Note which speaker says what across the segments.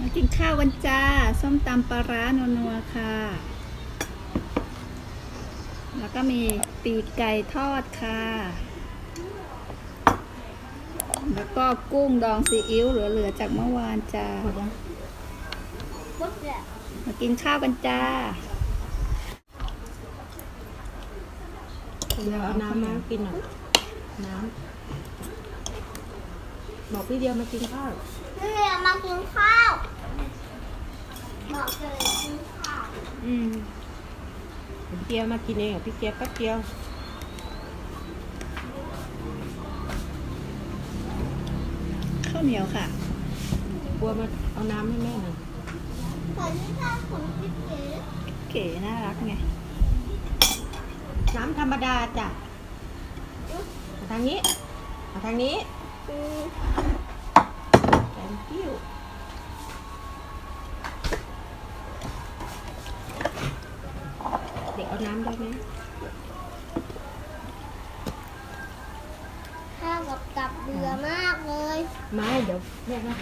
Speaker 1: มากินข้าวกันจ้า ส้มตำปลาร้านัวๆค่ะ แล้วก็มีปีกไก่ทอดค่ะ แล้วก็กุ้งดองซีอิ๊วเหลือๆจากเมื่อวานจ้า
Speaker 2: ปุ๊บเลย
Speaker 1: มากินข้าวกันจ้า
Speaker 3: เดี๋ยวเอาน้ำมากินหน่อยน้ำบอกพี่เดียวมากินข้าว
Speaker 2: นี่เรามากินข้าว บอกเลยกินข้าว
Speaker 3: อืมพี่เดียวมากินเองกับพี่เจี๊ยบแป๊บเดียว
Speaker 1: ข้าวเหนียวค่ะ
Speaker 3: กลัวมาเอาน้ำให้แม่หน่อย
Speaker 2: ขอที่ข้าวของพี่เก๋
Speaker 1: เก๋น่ารักไง
Speaker 3: น้ำธรรมดาจ้ะมาทางนี้มาทางนี้
Speaker 2: อืม
Speaker 3: thank you น้ำได้ไหม
Speaker 2: ข้าวกับกับเบื่อมากเลย
Speaker 3: ไม่เดี๋ยวแม่ก็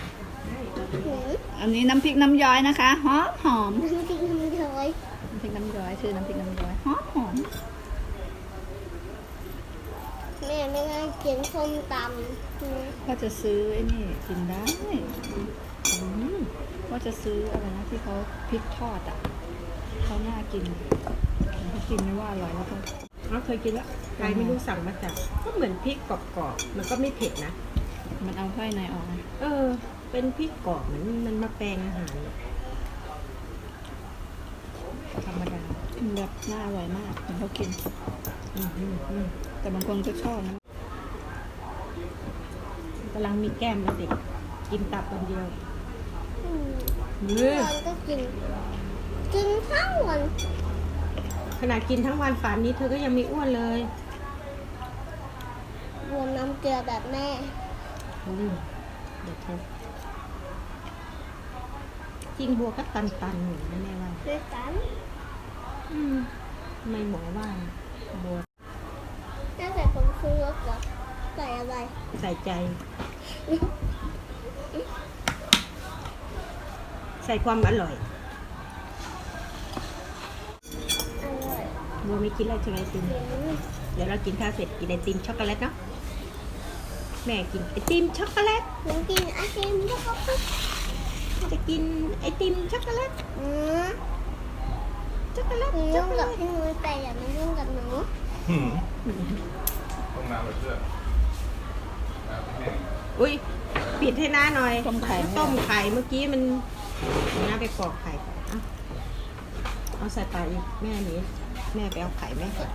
Speaker 3: ให้
Speaker 2: หืม
Speaker 1: อันนี้น้ำพริกน้ำย้อยนะคะหอมหอม
Speaker 2: จริงๆเลย
Speaker 1: น้ำพริกน้ำย้อยชื่อน้ำพริกน้ำย้อยหอมหอม
Speaker 2: แม่ไม่ได้กินส้มตำอืม
Speaker 1: ก็จะซื้อไอ้นี่กินได้
Speaker 3: อืม
Speaker 1: ว่าจะซื้ออะไรนะที่เขาพริกทอดอะเขาน่ากิน เขากินไม่ว่าอร่อยแล้วก็
Speaker 3: เราเคยกินแล้วใครไม่รู้สั่งมาจากก็เหมือนพริกกรอบๆมันก็ไม่เผ็ดนะ
Speaker 1: มันเอาไส้ในออกนะ
Speaker 3: เออ เป็นพริกกรอบเหมือนมันมาแปลงอาหารเนี่ยธรรมดา
Speaker 1: มันแบบน่าอร่อยมากเห็นเขากิน
Speaker 3: อืมอืมอืม
Speaker 1: แต่บางคนก็ชอบนะ
Speaker 3: กำลังมีแก้มแล้วเด็กกินตับคนเดียว
Speaker 2: อืม
Speaker 3: เนื้อ
Speaker 2: ตอนก็กิน กินทั้งวัน
Speaker 3: ขนาดกินทั้งวันฝานนี้เธอก็ยังไม่อ้วนเลย
Speaker 2: รวมน้ำเกลือแบบแม่
Speaker 3: อืมเดี๋ยวเธอจริงบัวก็ตันตันๆอยู่นะแม่ว่า
Speaker 2: ด้วยกัน
Speaker 3: อืมทำไม่หมอว่าบัว
Speaker 2: แม่ใส่ผงชูรสเหรอใส่อะไร
Speaker 3: ใส่ใจ ใส่ความอร่อย
Speaker 2: อร่ อย
Speaker 3: บัวไม่กินแล้วใช่ไหมไอติม
Speaker 2: อืม
Speaker 3: เดี๋ยวเรากินข้าวเสร็จกินไอติมช็อกโกแลตเนาะแม่กินไอติมช็อกโกแลต
Speaker 2: หนูกินไอติมแล้วก็ปุ๊บ
Speaker 3: จะกินไอติมช็อกโกแลต
Speaker 2: อืม
Speaker 3: ช็อกโกแลต
Speaker 2: หนู
Speaker 3: ช็อ
Speaker 2: ยุ่
Speaker 3: ก
Speaker 2: ง
Speaker 3: โกแล
Speaker 2: กับ
Speaker 3: ต
Speaker 2: พี่นุ้ยแต่อย่ามายุ่งกับหนู
Speaker 4: หืมต้องน้ำแบบเพื่อนน้ำแห้ง
Speaker 3: อุ้ยปิดให้น้าหน่อย
Speaker 1: ต้มไข่
Speaker 3: ต้มไข่เมื่อกี้มันน้าไปปอกไข่ก่อนเอาเอาใส่ปากอีกแม่หนี้ แม่ไปเอาไข่แม่ก่อน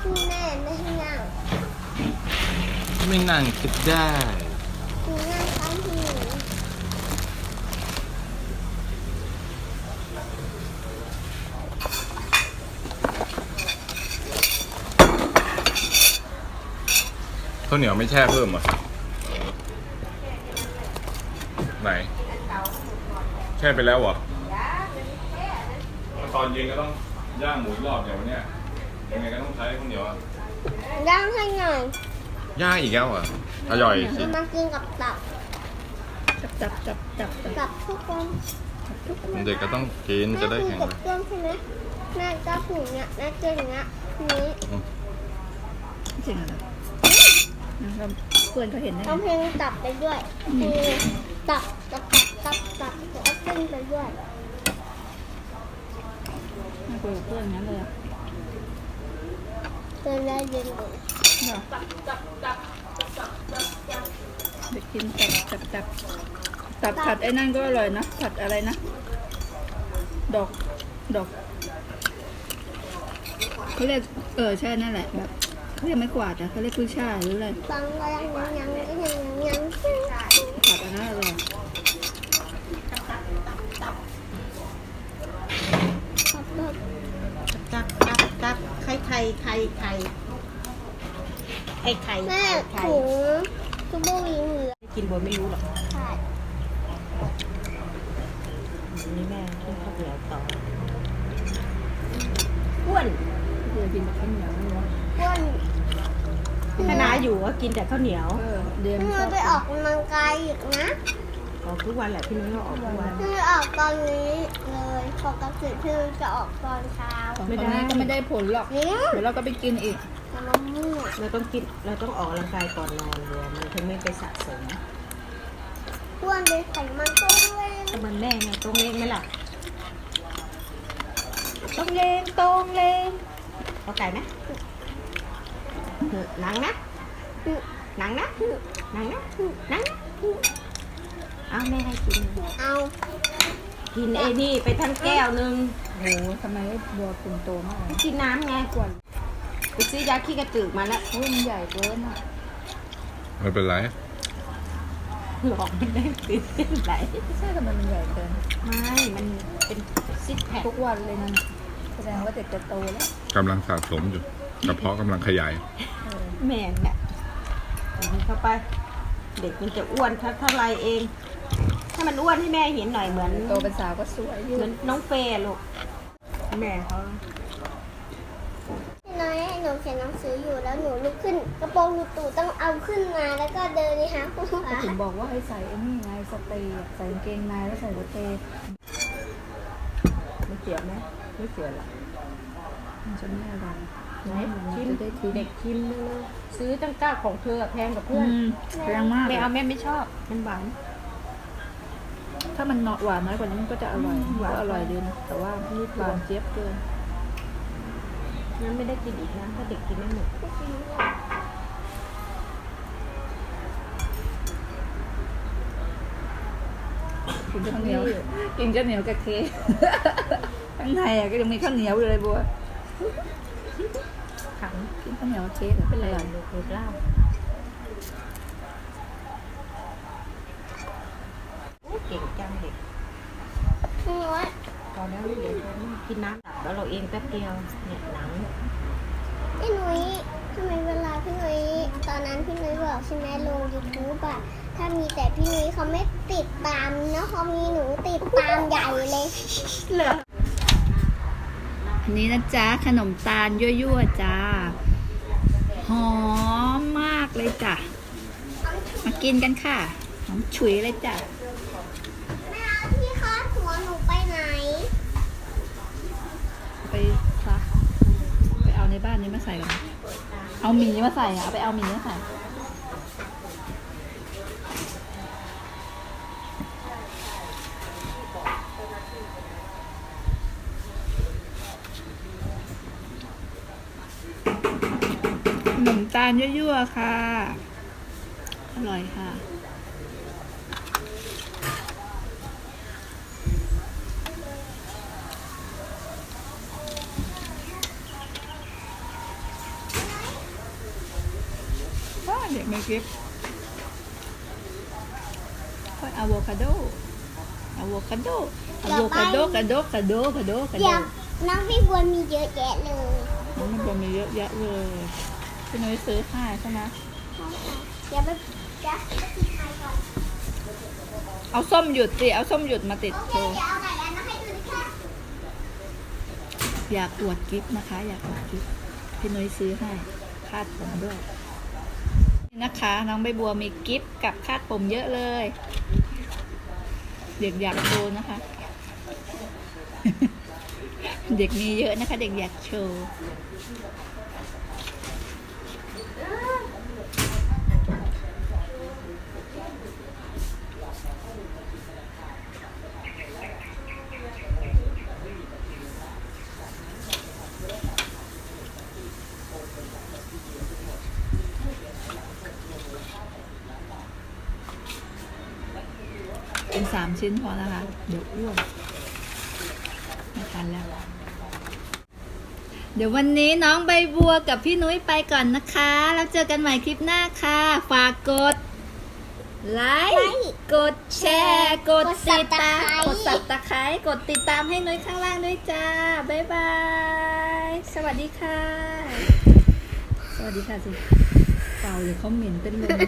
Speaker 2: พี่แม่ไม่ให้นั่ง
Speaker 4: ไม่นั่งก็ได้
Speaker 2: หนูนั่งข้างพี่หนู
Speaker 4: ข้าวเหนียวไม่แช่เพิ่มเหรอไหน แช่ไปแล้วเหรอตอนเย็นก็ต้องย่างหมูอีกรอบอย่างวันเนี้ยยังไงก็ต้องใช้ข้าวเหนียวอะ
Speaker 2: ย่างให้หน่อย
Speaker 4: ย่างอีกแล้วเหรอะอร่อยสิ
Speaker 2: เอามากินกับตับ
Speaker 1: จับจับจับจับจับ
Speaker 2: กับทุกคน
Speaker 1: ทุกคน
Speaker 4: เด็กก็ต้องกินจะได้
Speaker 2: แม่
Speaker 4: แข็ง
Speaker 2: กินกับเครื่องใช่ไหมแม่ก็ผูกเนี่ยแม่เกินอย่างเงี้ยนี้
Speaker 1: จริงเหรอ นะครับเพื่อนเขาเห็นได้
Speaker 2: เอาเพลงตับไปด้วยคือตับตับตับตับตับแล้วก็ขึ้นไปด้วย
Speaker 1: น่ากลัวกับเพื่อนงั้นเลยอะ
Speaker 2: เกินได้เย็นเลย
Speaker 1: เหรอเด็กกินตับจับจับตับผัดไอ้นั่นก็อร่อยนะผัดอะไรนะ ดอกดอกเขาเรียกเออใช่นั่นแหละแบบ เขาเรียกไม่กวาดอะเขาเรียกกุ้ยช่ายหรืออะไร
Speaker 2: บางก็ยังยังยังยังยังยัง
Speaker 1: ผัดอันนั้นอร่อย
Speaker 2: ขอบคุณ
Speaker 3: ตักตักตักไข่ไข่ไข่ไข่ไข่ไข่
Speaker 2: แม่
Speaker 3: ไข่
Speaker 2: ถุงซูเปอร์วิงเหลือ
Speaker 3: กินบัวไม่รู้หรอก
Speaker 2: ใช่
Speaker 3: นนี้แม่กินข้าวเหนียวต่ออ้วน
Speaker 1: ดูบื่อกินแต่ข้าวเหนียวนี่วะ
Speaker 2: อ้วน
Speaker 3: คณะอยู่ก็กินแต่ข้าวเหนียว
Speaker 1: เออเดือน
Speaker 2: พี่
Speaker 1: ช
Speaker 2: นุ้
Speaker 1: อยบ
Speaker 2: ไปออกกำลังกายอีกนะ
Speaker 3: ออกทุกวันแหละพี่นุ้ยก็ออกทุกวัน
Speaker 2: พี่นุ้ยออกตอนนี้เลยปกติพี่นุ้ยจะออกตอนเช้า
Speaker 1: ของ
Speaker 3: ไม่ได้
Speaker 1: นี้ก็ไม่ได้ผลหรอก
Speaker 2: นี่
Speaker 1: เดี๋ยวเราก็ไปกินอีก
Speaker 2: มะม่วง
Speaker 3: เราต้องกินเราต้องออกกำลังกายก่อนนอนรวมมันถึงไม่ไปสะสม
Speaker 2: อ้วนเลยไขมันก็ด้วย
Speaker 3: ก็มันแม่ไงตรงเล้งไหมล่ะตรงเลงตรงเลง เอาไก่ไหมหนังนะหนังนะหนังนะหนังนะเอาแม่ให้กิน
Speaker 2: เอา
Speaker 3: กินไอ้นี่ไปทั้งแก้วหนึง
Speaker 1: โอ้โหทำไมบัวคุณโตมากเลย
Speaker 3: กินน้ำไงก่อนไปซื้อยาขี้กระตือกมาแล้ว
Speaker 1: โอ้ยมันใหญ่เกินอะ
Speaker 4: ไม่เป็นไร
Speaker 3: หลอกมันได้ติดเส้นไหล
Speaker 1: ไม่ใช่ทำไมมันใหญ่เกิน
Speaker 3: ไม่ มันเป็นซิกแพค
Speaker 1: ทุกวันเลยนั่นแสดงว่าเด็กจะโตแล้ว
Speaker 4: กำลังสะสมอยู่กระเพาะกำลังขยาย
Speaker 1: เออ
Speaker 3: แม่นแหละเอาให้เข้าไป เด็กมันจะอ้วนเท่าเท่าไรเองถ้ามันอ้วนให้แม่เห็นหน่อยเหมือน
Speaker 1: โตเป็นสาวก็สวยยื
Speaker 3: เหมือน
Speaker 1: น
Speaker 3: น้องเฟย์ลูกแม่เขา
Speaker 2: พี่น้อยหนูเขียนหนังสืออยู่แล้วหนูลุกขึ้น กระโปรงหนูตู่ต้องเอาขึ้นมาแล้วก็เดินนี่ฮะคุณ
Speaker 1: ก็
Speaker 2: คะ
Speaker 1: ถึงบอกว่าให้ใส่ไอ้นี่ไงสเตย์อะใส่กางเกงในแล้วใส่สเตย์
Speaker 3: ไม่เสียไหมไม่เสียหรอก
Speaker 1: มันจะไม่อะไร
Speaker 3: ไหน
Speaker 1: มัน
Speaker 3: ชิม
Speaker 1: จะได้ทิ้ง
Speaker 3: เด็กชิมเลยซื้อตั้งเก้าของเธอแพงกับ
Speaker 1: อื
Speaker 3: เพื่อน
Speaker 1: มแพงมาก
Speaker 3: ไม่เอาแม่ไม่ชอบ มันหวาน
Speaker 1: ถ้ามันหวานน้อยกว่านี้มันก็จะอร่อย
Speaker 3: หวาน
Speaker 1: ก็อร่อยดีนะแต่ว่านี่หวานเจี๊ยบเกิน
Speaker 3: นั้นไม่ได้กินอีกนะถ้าเด็กกินไม่หมด
Speaker 1: กินข้าวเหนียว กินข้าวเหนียวกับเค้กข้างในอะก็ยังมีข้าวเหนียวอยู่เลยบัว
Speaker 3: ขัง
Speaker 1: กินข้าวเหนียวกับเค้กอะ
Speaker 3: เป็นไร
Speaker 1: อร่อย
Speaker 3: ลูกลูกเล่าโอ้เก่งจังเด็ก
Speaker 2: พี่น้อย
Speaker 3: พอแล้วเดี๋ยวเราไม่กินน้ำหลับแล้วเราเองแป๊บเดียวเนี่ยหนัง
Speaker 2: พี่นุ้ยทำไมเวลาพี่นุ้ยตอนนั้นพี่นุ้ยบอกใช่ไหมลงยูทูบอะถ้ามีแต่พี่นุ้ยเขาไม่ติดตามเนาะเขามีหนูติดตามใหญ่เลย
Speaker 3: เหรอ
Speaker 1: อันนี้นะจ๊ะขนมตาลยั่วๆจ้า หอมมากเลยจ้ะ มากินกันค่ะ หอมฉุยเลยจ้ะ
Speaker 2: แม่เอาที่คาดหัวหนูไปไหน
Speaker 1: ไปซักไปเอาในบ้านนี้มาใส่กันเอาหมีมาใส่อะเอาไปเอาหมีมาใส่ ขนมตาลยั่วๆค่ะ อร่อยค่ะว้าเด็กไม่กิฟค่อยอะโวคาโดอะโวคาโดอะโวคาโดกระโดกกระโดกระโดกระโด
Speaker 2: เดี๋ยวน้องพี่บัวมีเยอะแยะเลย
Speaker 1: มันมันจะมีเยอะแยะเลย พี่นุ้ยซื้อให้ใช่ไหม
Speaker 2: เดี๋ยวไปจะไปกินไข่ก่อน
Speaker 1: เอาส้มหยุดสิ เอาส้มหยุดมาติด
Speaker 2: โอเค
Speaker 1: โชว์
Speaker 2: เดี๋ยวเอาไก่อันนั้นให้ดูนะคะ
Speaker 1: อยากอวดกิฟต์นะคะ อยากอวดกิฟต์พี่นุ้ยซื้อให้คาดผมด้วยนี่นะคะ น้องใบบัวมีกิฟต์กับคาดผมเยอะเลยเด็กอยากโชว์นะคะ เด็กมีเยอะนะคะ เด็กอยากโชว์ สามชิ้นพอนะคะ เดี๋ยวอ้วนไม่ทันแล้ว เดี๋ยววันนี้น้องใบบัวกับพี่นุ้ยไปก่อนนะคะ แล้วเจอกันใหม่คลิปหน้าค่ะ ฝากกดไลค์กดแชร์ กดติดตามกดสับตะไคร้กดติดตามให้นุ้ยข้างล่างด้วยจ้า บ๊ายบาย สวัสดีค่ะ สวัสดีค่ะสิเป่าเดี๋ยวเขาเหม็นเป็นลม